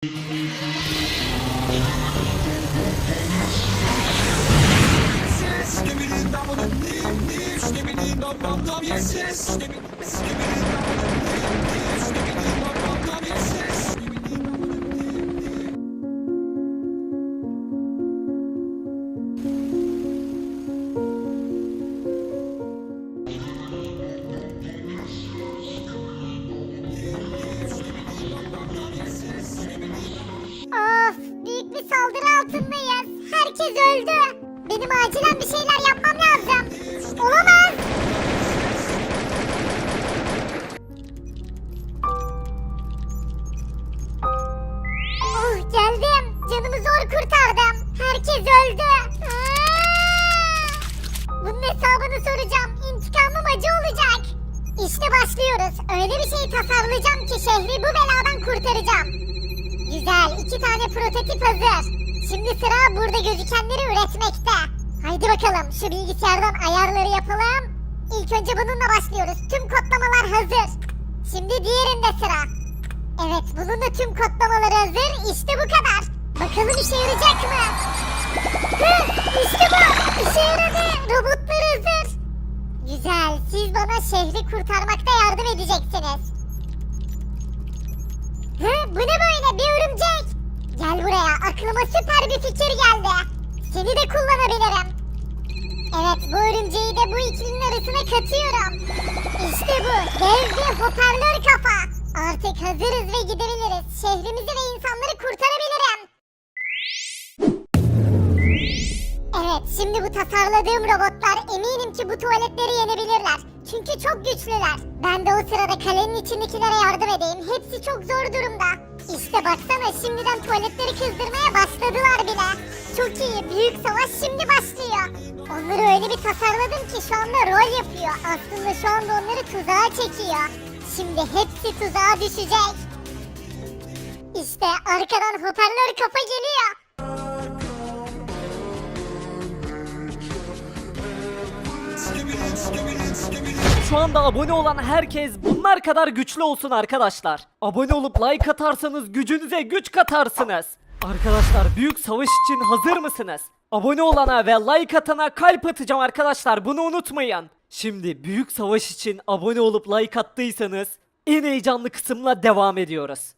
Of bir saldırı altındayız. Herkes öldü. Benim acilen bir şeyler yapmam lazım. Olamaz. Oh geldim. Canımı zor kurtardım. Herkes öldü. Aa! Bunun hesabını soracağım. İntikamım acı olacak. İşte başlıyoruz. Öyle bir şey tasarlayacağım ki şehri bu beladan kurtaracağım. Güzel, iki tane prototip hazır. Şimdi sıra burada gözükenleri üretmekte. Haydi bakalım şu bilgisayardan ayarları yapalım. İlk önce bununla başlıyoruz. Tüm kodlamalar hazır. Şimdi diğerinde sıra. Evet, bunun da tüm kodlamaları hazır. İşte bu kadar. Bakalım işe yarayacak mı? Hı, işte bu. İşe yaradı. Robotlar hazır. Güzel, siz bana şehri kurtarmakta yardım edeceksiniz. Hı, bu ne böyle bir örümcek? Gel buraya aklıma süper bir fikir geldi. Seni de kullanabilirim. Evet bu örümceği de bu ikilinin arasına katıyorum. İşte bu dev bir hoparlör kafa. Artık hazırız ve gidebiliriz. Şehrimizi ve insanları kurtarabilirim. Evet şimdi bu tasarladığım robotlar eminim ki bu tuvaletleri yenebilirler. Çünkü çok güçlüler. Ben de o sırada kalenin içindekilere yardım edeyim. Hepsi çok zor durumda. İşte baksana şimdiden tuvaletleri kızdırmaya başladılar bile. Çok iyi büyük savaş şimdi başlıyor. Onları öyle bir tasarladım ki şu anda rol yapıyor. Aslında şu anda onları tuzağa çekiyor. Şimdi hepsi tuzağa düşecek. İşte arkadan hoparlör kafa geliyor. Şu anda abone olan herkes bunlar kadar güçlü olsun arkadaşlar. Abone olup like atarsanız gücünüze güç katarsınız. Arkadaşlar büyük savaş için hazır mısınız? Abone olana ve like atana kalp atacağım arkadaşlar bunu unutmayın. Şimdi büyük savaş için abone olup like attıysanız en heyecanlı kısımla devam ediyoruz.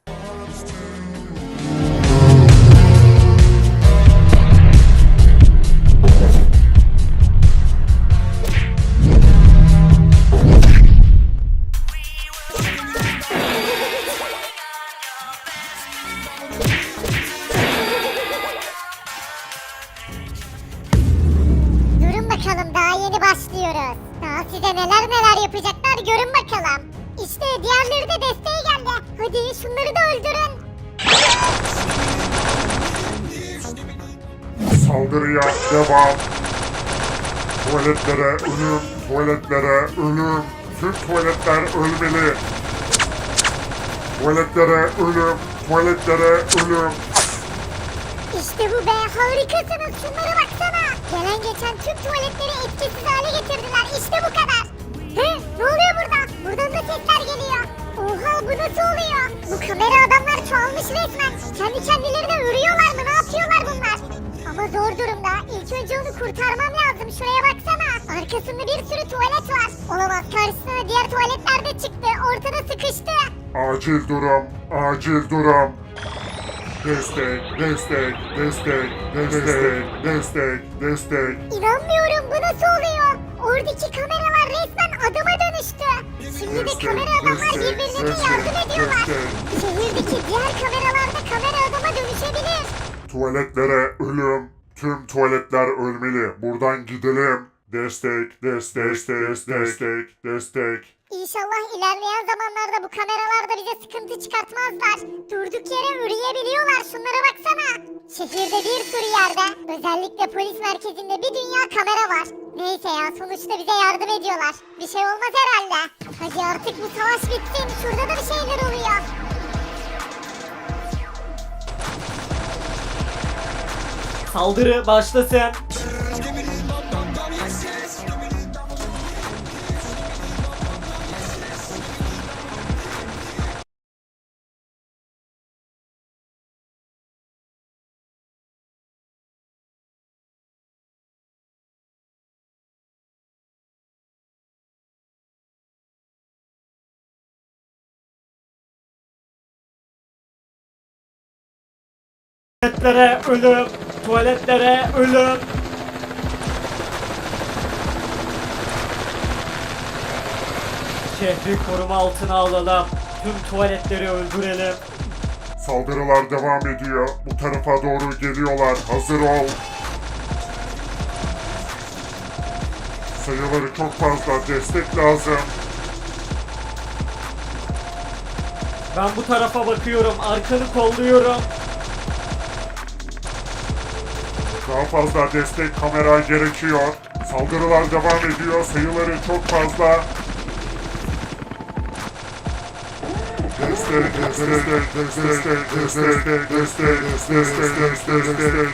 Desteğe geldi. Hadi şunları da öldürün. Saldırıya devam. Tuvaletlere ölüm, tuvaletlere ölüm. Tüm tuvaletler ölmeli. Tuvaletlere ölüm, tuvaletlere ölüm. İşte bu be harikasınız şunlara baksana. Gelen geçen tüm tuvaletleri etkisiz hale getirdiler işte bu kadar. He ne oluyor burada? Buradan da sesler geliyor. Bu nasıl oluyor? Bu kamera adamlar çoğalmış resmen. Kendi kendilerine ürüyorlar mı ne yapıyorlar bunlar? Ama zor durumda. İlk önce onu kurtarmam lazım. Şuraya baksana. Arkasında bir sürü tuvalet var. Olamaz karşısına diğer tuvaletler de çıktı. Ortada sıkıştı. Acil durum, acil durum. Destek, destek, destek, destek, destek, destek. İnanmıyorum bu nasıl oluyor? Oradaki kameralar resmen adama dönüştü. Şimdi de kamera adamlar birbirlerine yardım ediyorlar. Şehirdeki diğer kameralarda kamera adama dönüşebilir. Tuvaletlere ölüm. Tüm tuvaletler ölmeli. Buradan gidelim. Destek, destek, destek, destek, destek. İnşallah ilerleyen zamanlarda bu kameralar da bize sıkıntı çıkartmazlar. Durduk yere üreyebiliyorlar şunlara baksana. Şehirde bir sürü yerde özellikle polis merkezinde bir dünya kamera var. Neyse ya sonuçta bize yardım ediyorlar. Bir şey olmaz herhalde. Hadi artık bu savaş bitsin. Şurada da bir şeyler oluyor. Saldırı başlasın. Tuvaletlere ölüm! Tuvaletlere ölüm! Şehri koruma altına alalım. Tüm tuvaletleri öldürelim. Saldırılar devam ediyor. Bu tarafa doğru geliyorlar. Hazır ol. Sayıları çok fazla. Destek lazım. Ben bu tarafa bakıyorum. Arkanı kolluyorum. Daha fazla destek kamera gerekiyor. Saldırılar devam ediyor. Sayıları çok fazla. Destek, destek, destek, destek, destek, destek, destek, destek.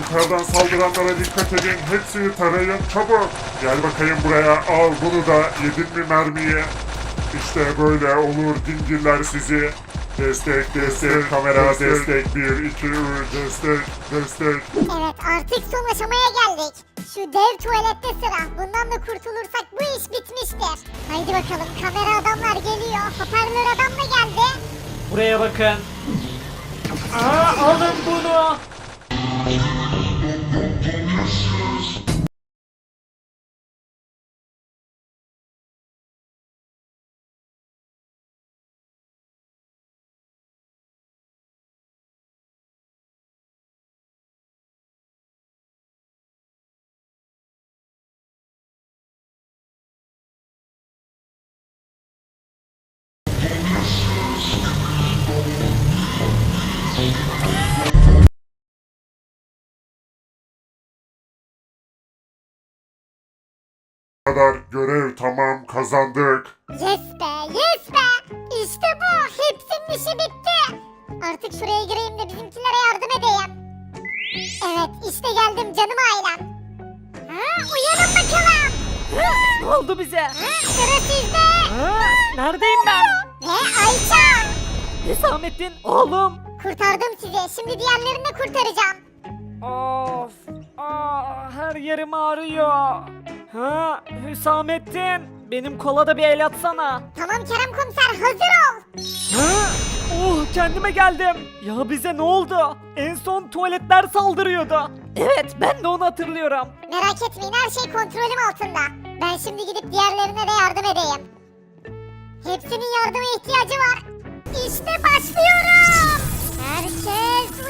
Yukarıdan saldıranlara dikkat edin. Hepsini tarayın çabuk. Gel bakayım buraya. Al bunu da. Yedin mi mermiyi? İşte böyle olur dingiller sizi. Destek, destek, kamera destek. 1, 2, 3, destek, destek. Evet artık son aşamaya geldik. Şu dev tuvalette sıra. Bundan da kurtulursak bu iş bitmiştir. Haydi bakalım kamera adamlar geliyor. Hoparlör adam da geldi. Buraya bakın. Aa, alın bunu. Kadar görev tamam kazandık. Yes be yes be. İşte bu. Hepsinin işi bitti. Artık şuraya gireyim de bizimkilere yardım edeyim. Evet işte geldim canım ailem. Ha, uyanın bakalım. Ne oldu bize? Ha, sıra sizde. Ha, neredeyim ben? Ve Ayça. Hüsamettin oğlum. Kurtardım sizi. Şimdi diğerlerini de kurtaracağım. Of. Aa, her yerim ağrıyor. Ha, Hüsamettin. Benim kola da bir el atsana. Tamam Kerem komiser hazır ol. Ha? Oh kendime geldim. Ya bize ne oldu? En son tuvaletler saldırıyordu. Evet ben de onu hatırlıyorum. Merak etmeyin her şey kontrolüm altında. Ben şimdi gidip diğerlerine de yardım edeyim. Hepsinin yardıma ihtiyacı var. İşte başlıyorum. Herkes